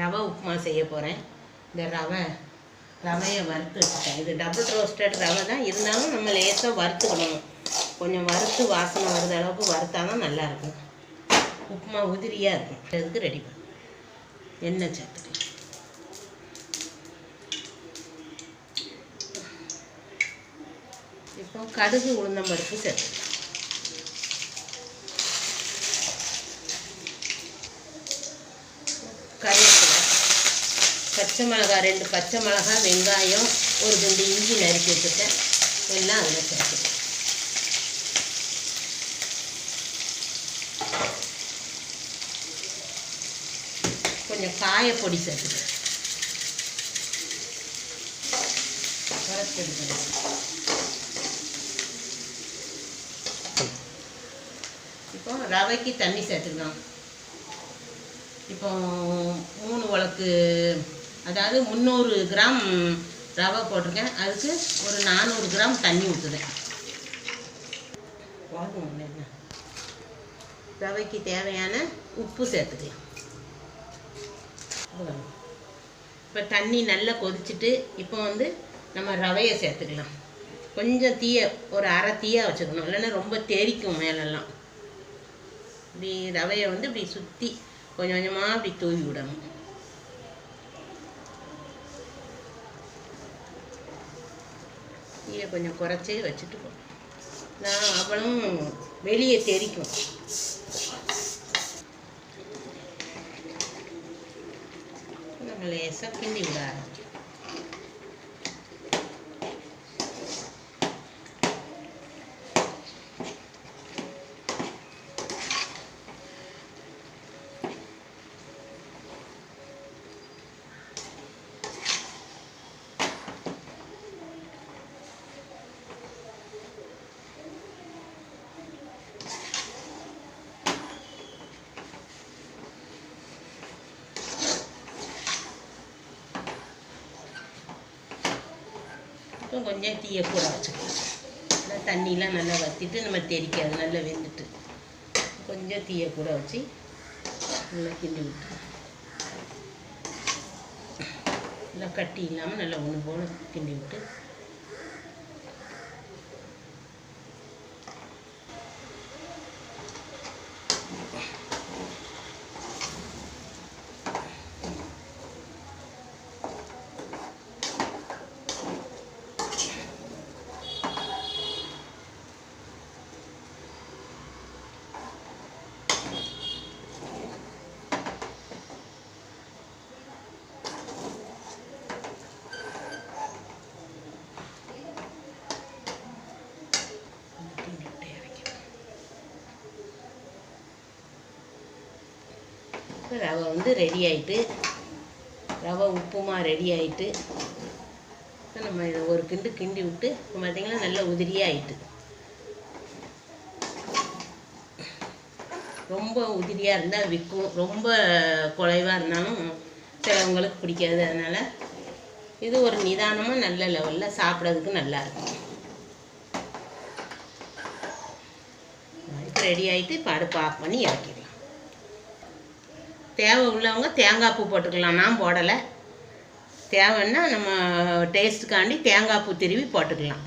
ரவை உப்புமா செய்ய போகிறேன் இந்த ரவை ரவையை வறுத்து வச்சுட்டேன். இது டபுள் ரோஸ்டட் ரவை தான். இருந்தாலும் நம்ம லேசாக வறுத்துக்கணும். கொஞ்சம் வறுத்து வாசனை வருத அளவுக்கு வறுத்தா தான் நல்லாயிருக்கும் உப்புமா உதிரியாக இருக்கும். அதுக்கு ரெடி பண்ண. எண்ணெய் சேர்த்துக்கலாம் இப்போ கடுகு உளுந்தம்பருப்பு சேர்த்துக்கலாம் பச்சை மிளகா ரெண்டு பச்சை மிளகா வெங்காயம் ஒரு ரெண்டு இஞ்சி நறுக்கி வச்சுருக்கேன். எல்லாம் அதில் சேர்த்துக்கேன் கொஞ்சம் காயப்பொடி சேர்த்துக்கிறேன் இப்போ ரவைக்கு தண்ணி சேர்த்துக்கலாம். இப்போ மூணு வழக்கு அதாவது முந்நூறு கிராம் ரவை போட்டிருக்கேன். அதுக்கு ஒரு நானூறு கிராம் தண்ணி ஊற்றுதேன் ரவைக்கு தேவையான உப்பு சேர்த்துக்கலாம். இப்போ தண்ணி நல்லா கொதிச்சுட்டு இப்போ வந்து நம்ம ரவையை சேர்த்துக்கலாம். கொஞ்சம் தீய ஒரு அரை தீயாக வச்சுக்கணும். இல்லைன்னா ரொம்ப தெரிக்கும் மேலெல்லாம். இப்படி ரவையை வந்து இப்படி சுற்றி கொஞ்சம் கொஞ்சமாக அப்படி தூவி விடணும். தீயை கொஞ்சம் குறைச்சே வச்சுட்டு போகணும் நான் அவளும் வெளியே தெரிக்கும் நம்மளை லேசாக கிண்டி விட ஆரம்பிச்சு. இப்போ கொஞ்சம் தீயை கூட வச்சுக்கணும் நல்லா தண்ணியெலாம் நல்லா வற்றிட்டு நம்ம தெரிக்காது நல்லா வெந்துட்டு. கொஞ்சம் தீயை கூட வச்சு நல்லா கிண்டி விட்டு நல்லா கட்டி இல்லாமல் நல்லா ஒன்று போல கிண்டி விட்டு இப்போ ரவை வந்து ரெடி ஆகிட்டு ரவை உப்புமா ரெடி ஆகிட்டு இப்போ நம்ம இதை ஒரு கிண்டு கிண்டி விட்டு இப்போ பார்த்திங்கன்னா நல்ல உதிரியாகிட்டு ரொம்ப உதிரியாக இருந்தால் விற்கும் ரொம்ப குறைவாக இருந்தாலும் சிலவங்களுக்கு பிடிக்காது. அதனால் இது ஒரு நிதானமாக நல்ல லெவலில் சாப்பிட்றதுக்கு நல்லா இருக்கும். இப்போ ரெடி ஆகிட்டு இப்போ அடுப்பு ஆஃப் பண்ணி இறக்கிடலாம். தேவை உள்ளவங்க தேங்காய் பூ போட்டுக்கலாம். நான் போடலை. தேவைன்னா நம்ம டேஸ்ட்டுக்காண்டி தேங்காய் பூ திருவி போட்டுக்கலாம்.